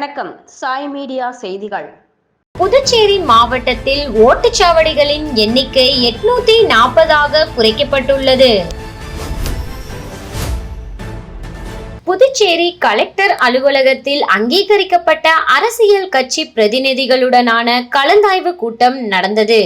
வணக்கம். சாய் மீடியா செய்திகள். புதுச்சேரி மாவட்டத்தில் ஓட்டுச்சாவடிகளின் எண்ணிக்கை எட்நூத்தி நாற்பதாக குறைக்கப்பட்டுள்ளது. புதுச்சேரி கலெக்டர் அலுவலகத்தில் அங்கீகரிக்கப்பட்ட அரசியல் கட்சி பிரதிநிதிகளுடனான கலந்தாய்வு கூட்டம் நடந்தது.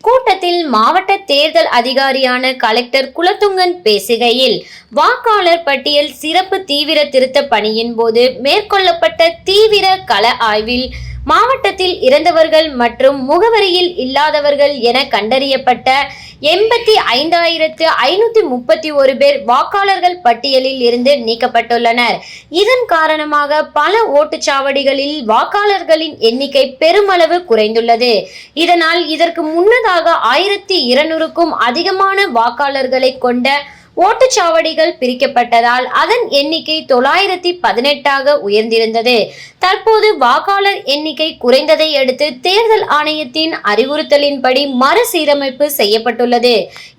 கூட்டத்தில் மாவட்ட தேர்தல் அதிகாரியான கலெக்டர் குலத்துங்கன் பேசுகையில் வாக்காளர் பட்டியல் சிறப்பு தீவிர திருத்த பணியின் போது மேற்கொள்ளப்பட்ட தீவிர கள ஆய்வில் மாவட்டத்தில் இறந்தவர்கள் மற்றும் முகவரியில் இல்லாதவர்கள் என கண்டறியப்பட்ட எண்பத்தி ஐந்தாயிரத்து ஐநூத்தி முப்பத்தி ஒரு பேர் வாக்காளர்கள் பட்டியலில் இருந்து நீக்கப்பட்டுள்ளனர். இதன் காரணமாக பல ஓட்டுச்சாவடிகளில் வாக்காளர்களின் எண்ணிக்கை பெருமளவு குறைந்துள்ளது. இதனால் இதற்கு முன்னதாக ஆயிரத்தி இருநூறுக்கும் அதிகமான வாக்காளர்களை கொண்ட ஓட்டுச்சாவடிகள் பிரிக்கப்பட்டதால் அதன் எண்ணிக்கை தொள்ளாயிரத்தி பதினெட்டாக உயர்ந்திருந்தது. தற்போது வாக்காளர் எண்ணிக்கை குறைந்ததை அடுத்து தேர்தல் ஆணையத்தின் அறிவுறுத்தலின்படி மறுசீரமைப்பு செய்யப்பட்டுள்ளது.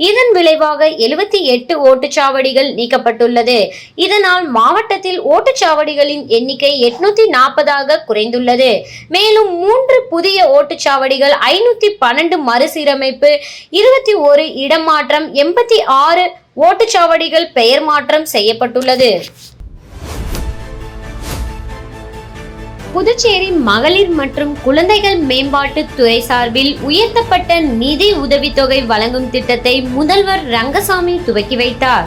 இதன் விளைவாக எழுபத்தி எட்டு ஓட்டுச்சாவடிகள் நீக்கப்பட்டுள்ளது. இதனால் மாவட்டத்தில் ஓட்டுச்சாவடிகளின் எண்ணிக்கை எட்நூத்தி நாற்பதாக குறைந்துள்ளது. மேலும் மூன்று புதிய ஓட்டுச்சாவடிகள் ஐநூத்தி பன்னெண்டு மறுசீரமைப்பு இருபத்தி ஒரு இடமாற்றம் எண்பத்தி ஆறு ஓட்டுச்சாவடிகள் பெயர் மாற்றம் செய்யப்பட்டுள்ளது. புதுச்சேரி மகளிர் மற்றும் குழந்தைகள் மேம்பாட்டு துறை சார்பில் உயர்த்தப்பட்ட நிதி உதவித்தொகை வழங்கும் திட்டத்தை முதல்வர் ரங்கசாமி துவக்கி வைத்தார்.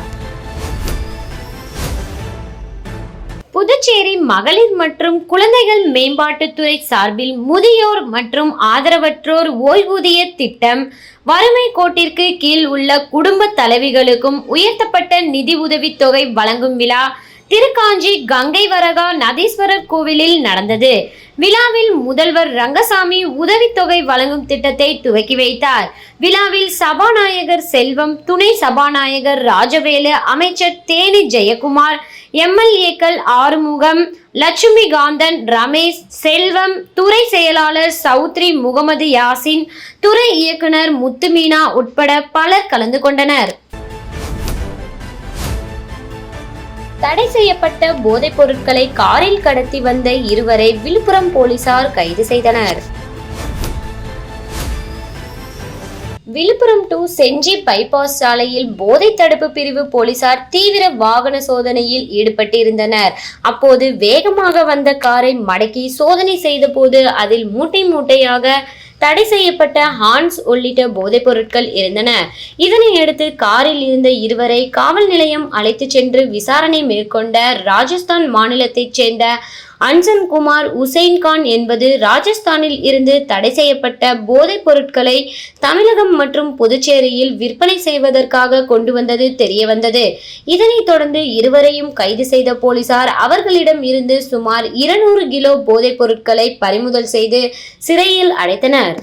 புதுச்சேரி மகளிர் மற்றும் குழந்தைகள் மேம்பாட்டுத்துறை சார்பில் முதியோர் மற்றும் ஆதரவற்றோர் ஓய்வூதிய திட்டம் வறுமை கோட்டிற்கு கீழ் உள்ள குடும்ப தலைவிகளுக்கும் உயர்த்தப்பட்ட நிதி உதவித் தொகை வழங்கும் விழா திருக்காஞ்சி கங்கை வரகா நதீஸ்வரர் கோவிலில் நடந்தது. விழாவில் முதல்வர் ரங்கசாமி உதவித்தொகை வழங்கும் திட்டத்தை துவக்கி வைத்தார். விழாவில் சபாநாயகர் செல்வம் துணை சபாநாயகர் ராஜவேலு அமைச்சர் தேனி ஜெயக்குமார் எம்எல்ஏக்கள் ஆறுமுகம் லட்சுமி காந்தன் ரமேஷ் செல்வம் துறை செயலாளர் சௌத்ரி முகமது யாசின் துறை இயக்குனர் முத்துமீனா உட்பட பலர் கலந்து கொண்டனர். தடை செய்யப்பட்ட போதைப் பொருட்களை காரில் கடத்தி வந்த இருவரை விழுப்புரம் போலீசார் கைது செய்தனர். விழுப்புரம் டு செஞ்சி பைபாஸ் சாலையில் போதை தடுப்பு பிரிவு போலீசார் தீவிர வாகன சோதனையில் ஈடுபட்டிருந்தனர். அப்போது வேகமாக வந்த காரை மடக்கி சோதனை செய்தபோது அதில் மூட்டை மூட்டையாக தடை செய்யப்பட்ட ஹான்ஸ் உள்ளிட்ட போதைப் பொருட்கள் இருந்தன இதனையடுத்து காரில் இருந்த இருவரை காவல் நிலையம் அழைத்துச் சென்று விசாரணை மேற்கொண்ட ராஜஸ்தான் மாநிலத்தைச் சேர்ந்த அன்சன் குமார் உசைன் கான் என்பது ராஜஸ்தானில் இருந்து தடை செய்யப்பட்ட போதைப் பொருட்களை தமிழகம் மற்றும் புதுச்சேரியில் விற்பனை செய்வதற்காக கொண்டு வந்தது தெரிய வந்தது இதனைத் தொடர்ந்து இருவரையும் கைது செய்த போலீசார் அவர்களிடம் இருந்து சுமார் இருநூறு கிலோ போதைப் பொருட்களை பறிமுதல் செய்து சிறையில் அடைத்தனர்.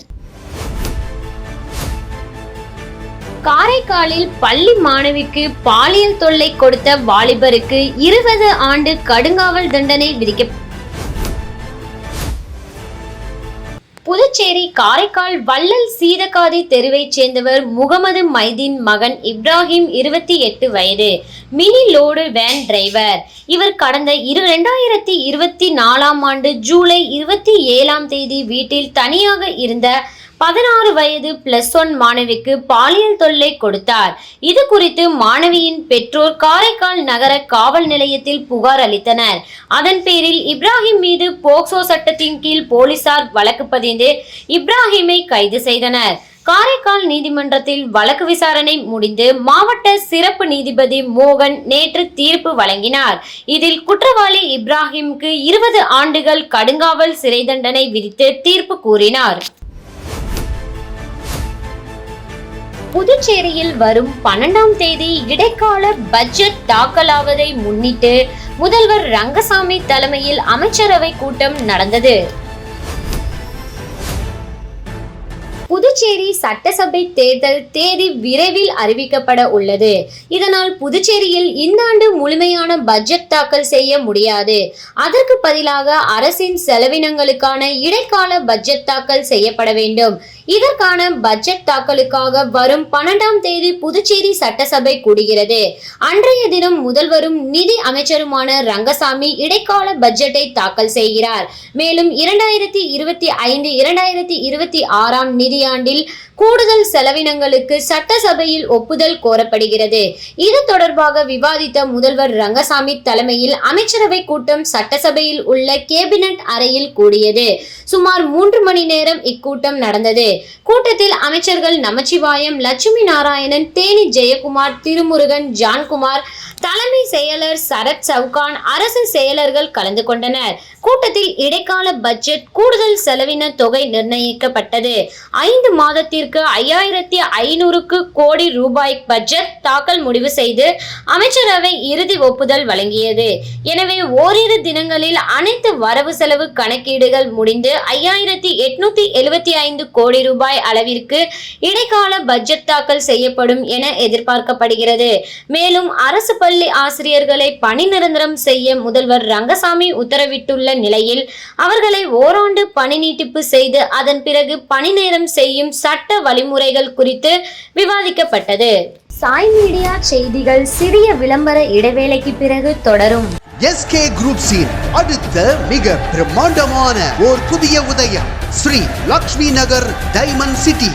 காரைக்காலில் பள்ளி மாணவிக்கு பாலியல் தொல்லை கொடுத்த வாலிபருக்கு இருபது ஆண்டு கடுங்காவல் தண்டனை விதிக்க புதுச்சேரி காரைக்கால் வள்ளல் சீதகாதி தெருவைச் சேர்ந்தவர் முகமது மைதீன் மகன் இப்ராஹிம் இருபத்தி எட்டு வயது மினி லோடு வேன் டிரைவர். இவர் கடந்த இரு ரெண்டாயிரத்தி இருபத்தி நாலாம் ஆண்டு ஜூலை இருபத்தி ஏழாம் தேதி வீட்டில் தனியாக இருந்த பதினாறு வயது பிளஸ் ஒன் மாணவிக்கு பாலியல் தொல்லை கொடுத்தார். இது குறித்து மாணவியின் பெற்றோர் காரைக்கால் நகர காவல் நிலையத்தில் புகார் அளித்தனர். அதன் பேரில் இப்ராஹிம் மீது போக்சோ சட்டத்தின் கீழ் போலீசார் வழக்கு பதிந்து இப்ராஹிமை கைது செய்தனர். காரைக்கால் நீதிமன்றத்தில் வழக்கு விசாரணை முடிந்து மாவட்ட சிறப்பு நீதிபதி மோகன் நேற்று தீர்ப்பு வழங்கினார். இதில் குற்றவாளி இப்ராஹிம்க்கு இருபது ஆண்டுகள் கடுங்காவல் சிறை தண்டனை விதித்து தீர்ப்பு கூறினார். புதுச்சேரியில் வரும் பன்னெண்டாம் தேதி இடைக்கால பட்ஜெட் தாக்கலாவதை முன்னிட்டு முதல்வர் ரங்கசாமி தலைமையில் அமைச்சரவை கூட்டம் நடந்தது. புதுச்சேரி சட்டசபை தேர்தல் தேதி விரைவில் அறிவிக்கப்பட உள்ளது. இதனால் புதுச்சேரியில் இந்த ஆண்டு முழுமையான பட்ஜெட் தாக்கல் செய்ய முடியாது. அதற்கு பதிலாக அரசின் செலவினங்களுக்கான இடைக்கால பட்ஜெட் தாக்கல் செய்யப்பட வேண்டும். இதற்கான பட்ஜெட் தாக்கலுக்காக வரும் பன்னெண்டாம் தேதி புதுச்சேரி சட்டசபை கூடுகிறது. அன்றைய தினம் முதல்வரும் நிதி அமைச்சருமான ரங்கசாமி இடைக்கால பட்ஜெட்டை தாக்கல் செய்கிறார். மேலும் இரண்டாயிரத்தி இருபத்தி ஐந்து இரண்டாயிரத்தி இருபத்தி ஆறாம் நிதியாண்டில் கூடுதல் செலவினங்களுக்கு சட்டசபையில் ஒப்புதல் கோரப்படுகிறது. இது தொடர்பாக விவாதித்த முதல்வர் ரங்கசாமி தலைமையில் அமைச்சரவை கூட்டம் சட்டசபையில் உள்ள கேபினட் அறையில் கூடியது. சுமார் மூன்று மணி நேரம் இக்கூட்டம் நடந்தது. கூட்டத்தில் அமைச்சர்கள் நமச்சிவாயம் லட்சுமி நாராயணன் தேனி ஜெயக்குமார் திருமுருகன் ஜான்குமார் தலைமை செயலர் சரத் சவுகான் அரசு செயலர்கள் கலந்து கொண்டனர். கூட்டத்தில் இடைக்கால பட்ஜெட் கூடுதல் செலவின தொகை நிர்ணயிக்கப்பட்டது. ஐந்து மாதத்திற்கு ஐயாயிரத்தி ஐநூறுக்கு கோடி ரூபாய் பட்ஜெட் தாக்கல் முடிவு செய்து அமைச்சரவை இறுதி ஒப்புதல் வழங்கியது. எனவே ஓரிரு தினங்களில் அனைத்து வரவு செலவு கணக்கீடுகள் முடிந்து ஐயாயிரத்தி எட்நூத்தி எழுபத்தி ஐந்து கோடி ரூபாய் அளவிற்கு இடைக்கால பட்ஜெட் தாக்கல் செய்யப்படும் என எதிர்பார்க்கப்படுகிறது. மேலும் அரசு பள்ளி பள்ளி ஆசிரியர்களை பணி நிரந்தரம் செய்ய முதல்வர் ரங்கசாமி உத்தரவிட்டுள்ள நிலையில் அவர்களை ஓராண்டு பணி நீட்டிப்பு செய்து அதன் பிறகு பணி நேரம் செய்யும் சட்ட வழிமுறைகள் குறித்து விவாதிக்கப்பட்டது. சாய் மீடியா செய்திகள் சிறிய விளம்பர இடைவேளைக்கு பிறகு தொடரும். எஸ்கே குரூப் சீன் அடுத்த மிக பிரம்மாண்டமான ஓர் புதிய உதயம் Shri Lakshmi Nagar diamond city.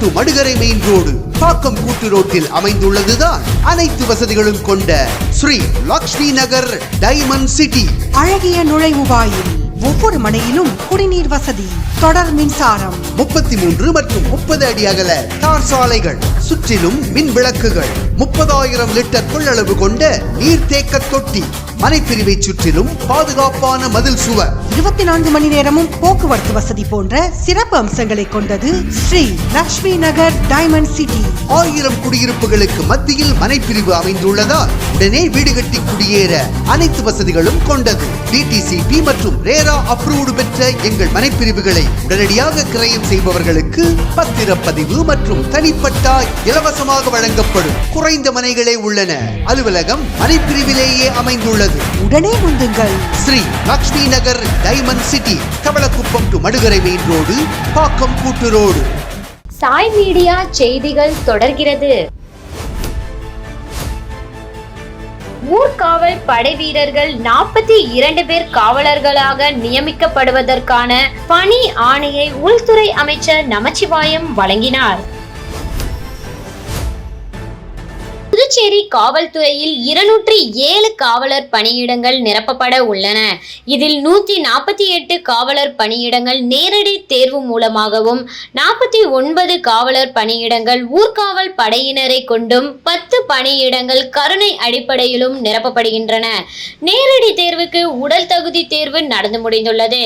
To Madukarai main road Pakkam கூட்டு ரோட்டில் அமைந்துள்ளதுதான் அனைத்து வசதிகளும் கொண்ட ஸ்ரீ லக்ஷ்மி நகர் டைமண்ட் சிட்டி. அழகிய நுழைவு வாயில் ஒவ்வொரு மனையிலும் குடிநீர் வசதி தொடர் மின்சாரம். முப்பத்தி மூன்று மற்றும் முப்பது அடி அகல தார் சாலைகள். சுற்றிலும் மின் விளக்குகள் முப்பதாயிரம் லிட்டர் கொள்ளளவு கொண்ட நீர்த்தேக்க தொட்டி. மனைப்பிரிவை சுற்றிலும் பாதுகாப்பான மதில் சுவர். இருபத்தி நான்கு மணி நேரமும் போக்குவரத்து வசதி போன்ற சிறப்பு அம்சங்களை கொண்டது ஸ்ரீ லக்ஷ்மி நகர் டைமண்ட் சிட்டி. ஆயிரம் குடியிருப்புகளுக்கு மத்தியில் மனைப்பிரிவு அமைந்துள்ளதால் உடனே வீடு கட்டி குடியேற அனைத்து வசதிகளும் கொண்டது. டிடிசிபி மற்றும் ரேரா அப்ரூவ்டு பெற்ற எங்கள் மனைப்பிரிவுகளை உடனடியாக கிரயம் செய்பவர்களுக்கு பத்திரப்பதிவு மற்றும் தனிப்பட்டா இலவசமாக வழங்கப்படும். குறைந்த மனைகளே உள்ளன. அலுவலகம் மனைப்பிரிவிலேயே அமைந்துள்ளது. உடனே முந்துங்கள். Shri Lakshmi Nagar diamond city Thavalakuppam to Madukarai main road Pakkam கூட்டு ரோடு. சாய் மீடியா செய்திகள் தொடர்கிறது. ஊர்காவல் படை வீரர்கள் நாற்பத்தி இரண்டு பேர் காவலர்களாக நியமிக்கப்படுவதற்கான பணி ஆணையை உள்துறை அமைச்சர் நமச்சிவாயம் வழங்கினார். புதுச்சேரி காவல்துறையில் இருநூற்றி ஏழு காவலர் பணியிடங்கள் நிரப்பப்பட உள்ளன. இதில் நூத்தி நாற்பத்தி எட்டு காவலர் பணியிடங்கள் நேரடி தேர்வு மூலமாகவும் நாற்பத்தி ஒன்பது காவலர் பணியிடங்கள் ஊர்காவல் படையினரை கொண்டும் பத்து பணியிடங்கள் கருணை அடிப்படையிலும் நிரப்பப்படுகின்றன. நேரடி தேர்வுக்கு உடல் தகுதி தேர்வு நடந்து முடிந்துள்ளது.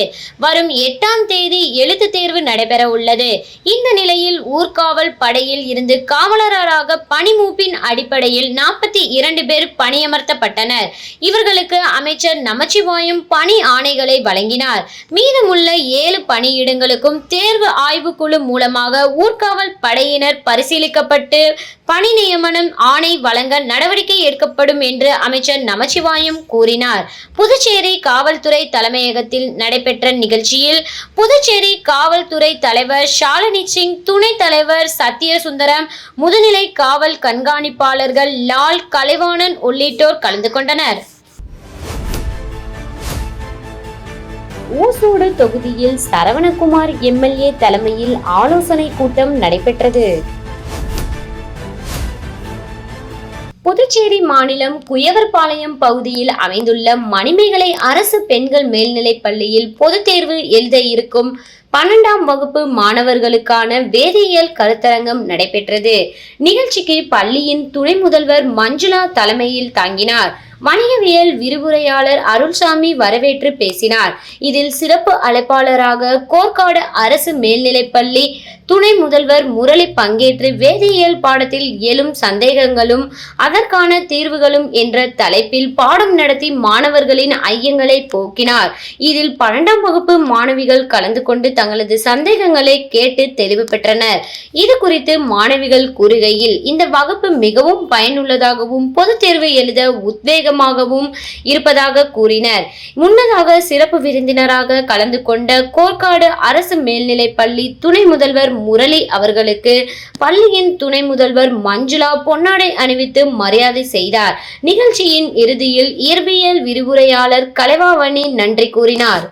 வரும் எட்டாம் தேதி எழுத்து தேர்வு நடைபெற உள்ளது. இந்த நிலையில் ஊர்காவல் படையில் இருந்து காவலராக பணிமூப்பின் அடிப்படையில் நாற்பத்தி இரண்டு பேர் பணியமர்த்தப்பட்டனர். இவர்களுக்கு அமைச்சர் நமச்சிவாயம் பணி ஆணைகளை வழங்கினார். மீதமுள்ள ஏழு பணியிடங்களுக்கும் தேர்வு ஆய்வுக்குழு மூலமாக ஊர்காவல் படையினர் பரிசீலிக்கப்பட்டு பணி நியமனம் ஆணை வழங்க நடவடிக்கை எடுக்கப்படும் என்று அமைச்சர் நமச்சிவாயம் கூறினார். புதுச்சேரி காவல்துறை தலைமையகத்தில் நடைபெற்ற நிகழ்ச்சியில் புதுச்சேரி காவல்துறை தலைவர் ஷாலினி சிங் துணைத் தலைவர் சத்யசுந்தரம் முதுநிலை காவல் கண்காணிப்பாளர்கள் லால் கலைவாணன் உள்ளிட்டோர் கலந்து கொண்டனர். ஊசோடு தொகுதியில் சரவணகுமார் எம்எல்ஏ தலைமையில் ஆலோசனை கூட்டம் நடைபெற்றது. புதுச்சேரி மாநிலம் குயவர்பாளையம் பகுதியில் அமைந்துள்ள மணிமேகலை அரசு பெண்கள் மேல்நிலைப் பள்ளியில் பொதுத் தேர்வு எழுத இருக்கும் பன்னெண்டாம் வகுப்பு மாணவர்களுக்கான வேதியியல் கருத்தரங்கம் நடைபெற்றது. நிகழ்ச்சிக்கு பள்ளியின் துணை முதல்வர் மஞ்சுளா தலைமையில் தாங்கினார். வணிகவியல் விரிவுரையாளர் அருள்சாமி வரவேற்று பேசினார். இதில் சிறப்பு அழைப்பாளராக கோர்க்காடு அரசு மேல்நிலைப்பள்ளி துணை முதல்வர் முரளி பங்கேற்று வேதியியல் பாடத்தில் எழும் சந்தேகங்களும் அதற்கான தீர்வுகளும் என்ற தலைப்பில் பாடம் நடத்தி மாணவர்களின் ஐயங்களை போக்கினார். இதில் பன்னெண்டாம் வகுப்பு மாணவிகள் கலந்து கொண்டு தங்களது சந்தேகங்களை கேட்டு தெளிவு பெற்றனர். இது குறித்து மாணவிகள் கூறுகையில் இந்த வகுப்பு மிகவும் பயனுள்ளதாகவும் பொதுத் தேர்வு எழுத அதிகமாகவும் இருப்பதாக கூறினர். முன்னதாக சிறப்பு விருந்தினராக கலந்து கொண்ட கோர்க்காடு அரசு மேல்நிலைப்பள்ளி துணை முதல்வர் முரளி அவர்களுக்கு பள்ளியின் துணை முதல்வர் மஞ்சுளா பொன்னாடை அணிவித்து மரியாதை செய்தார். நிகழ்ச்சியின் இறுதியில் இயற்பியல் விரிவுரையாளர் கலைவாவணி நன்றி கூறினார்.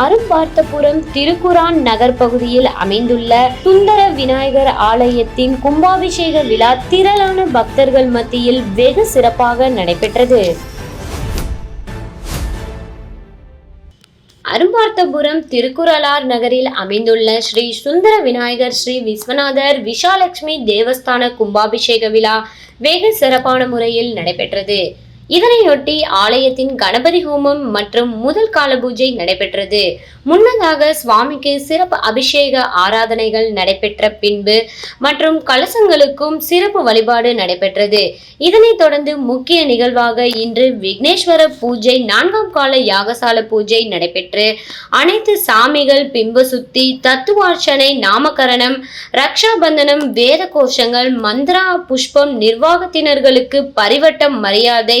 அரும்பார்த்தபுரம் திருக்குரான் நகர் பகுதியில் அமைந்துள்ள சுந்தர விநாயகர் ஆலயத்தின் கும்பாபிஷேக விழா திரளான பக்தர்கள் மத்தியில் வெகு சிறப்பாக நடைபெற்றது. அரும்பார்த்தபுரம் திருக்குறளார் நகரில் அமைந்துள்ள ஸ்ரீ சுந்தர விநாயகர் ஸ்ரீ விஸ்வநாதர் விஷாலட்சுமி தேவஸ்தான கும்பாபிஷேக விழா வெகு சிறப்பான முறையில் நடைபெற்றது. இதனையொட்டி ஆலயத்தின் கணபதி ஹோமம் மற்றும் முதல் கால பூஜை நடைபெற்றது. முன்னதாக சுவாமிக்கு சிறப்பு அபிஷேக ஆராதனைகள் நடைபெற்ற பின்பு மற்றும் கலசங்களுக்கும் சிறப்பு வழிபாடு நடைபெற்றது. இதனைத் தொடர்ந்து முக்கிய நிகழ்வாக இன்று விக்னேஸ்வர பூஜை நான்காம் கால யாகசால பூஜை நடைபெற்று அனைத்து சாமிகள் பிம்ப சுத்தி தத்துவார்ச்சனை நாமகரணம் ரக்ஷாபந்தனம் வேத கோஷங்கள் மந்திரா புஷ்பம் நிர்வாகத்தினர்களுக்கு பரிவட்டம் மரியாதை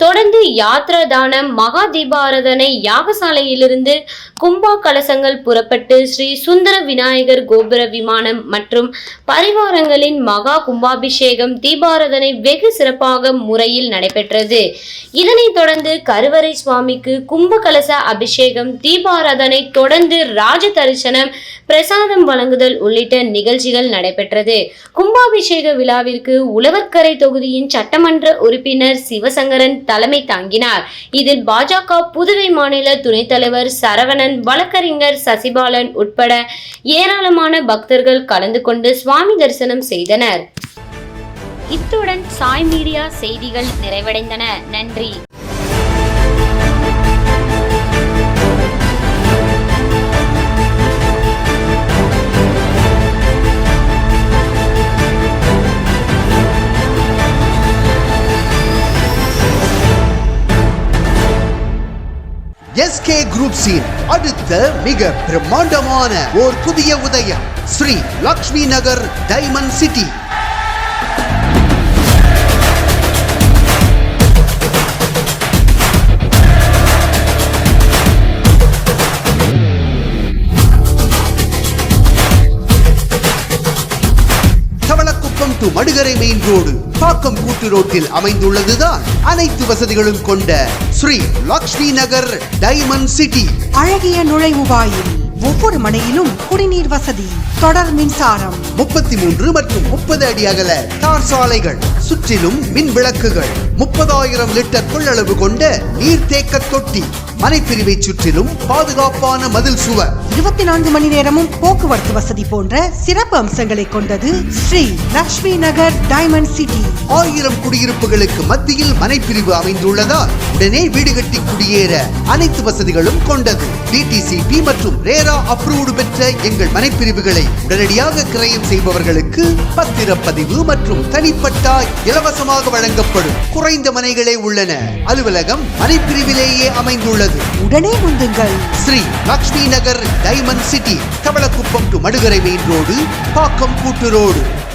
தொடர்ந்து யாத்ரா தானம் மகா தீபாராதனை யாகசாலையிலிருந்து கும்பா கலசங்கள் புறப்பட்டு ஸ்ரீ சுந்தர விநாயகர் கோபுர விமானம் மற்றும் பரிவாரங்களின் மகா கும்பாபிஷேகம் தீபாராதனை வெகு சிறப்பாக முறையில் நடைபெற்றது. இதனைத் தொடர்ந்து கருவறை சுவாமிக்கு கும்ப கலச அபிஷேகம் தீபாராதனை தொடர்ந்து ராஜ தரிசனம் பிரசாதம் வழங்குதல் உள்ளிட்ட நிகழ்ச்சிகள் நடைபெற்றது. கும்பாபிஷேக விழாவிற்கு உழவர்கரை தொகுதியின் சட்டமன்ற உறுப்பினர் சிவசங்கரன் தலைமை தாங்கினார். இதில் பாஜக புதுவை மாநில துணைத் தலைவர் சரவணன் வழக்கறிஞர் சசிபாலன் உட்பட ஏராளமான பக்தர்கள் கலந்து கொண்டு சுவாமி தரிசனம் செய்தனர். இத்துடன் சாய் மீடியா செய்திகள் நிறைவடைந்தன. நன்றி. எஸ்கே குரூப் சீன் அடுத்த மிக பிரம்மாண்டமான ஓர் புதிய உதயம் Shri Lakshmi Nagar diamond city. Thavalakuppam to Madukarai main road Pakkam கூட்டு ரோட்டில் அமைந்துள்ளதுதான் அனைத்து வசதிகளும் கொண்ட ஸ்ரீ லக்ஷ்மி நகர் டைமண்ட் சிட்டி. அழகிய நுழைவு வாயில் ஒவ்வொரு மனையிலும் குடிநீர் வசதி தொடர் மின்சாரம். முப்பத்தி மூன்று மற்றும் முப்பது அடி அகல தார் சாலைகள். சுற்றிலும் மின் விளக்குகள் முப்பதாயிரம் லிட்டர் கொள்ளளவு கொண்ட நீர்த்தேக்க தொட்டி. மனைப்பிரிவை சுற்றிலும் பாதுகாப்பான மதில் சுவர். இருபத்தி நான்கு மணி நேரமும் போக்குவரத்து வசதி போன்ற சிறப்பு அம்சங்களை கொண்டது ஸ்ரீ லக்ஷ்மி நகர் டைமண்ட் சிட்டி. ஆயிரம் குடியிருப்புகளுக்கு மத்தியில் மனைப்பிரிவு அமைந்துள்ளதால் உடனே வீடு கட்டி குடியேற அனைத்து வசதிகளும் கொண்டது. டிடிசிபி மற்றும் ரேரா அப்ரூவ்டு பெற்ற எங்கள் மனைப்பிரிவுகளை உடனடியாக கிரயம் செய்பவர்களுக்கு பத்திரப்பதிவு மற்றும் தனிப்பட்டா இலவசமாக வழங்கப்படும். குறைந்த மனைகளே உள்ளன. அலுவலகம் மனைப்பிரிவிலேயே அமைந்துள்ளது. உடனே முந்துங்கள். Shri Lakshmi Nagar diamond city Thavalakuppam to Madukarai main road Pakkam கூட்டு ரோடு.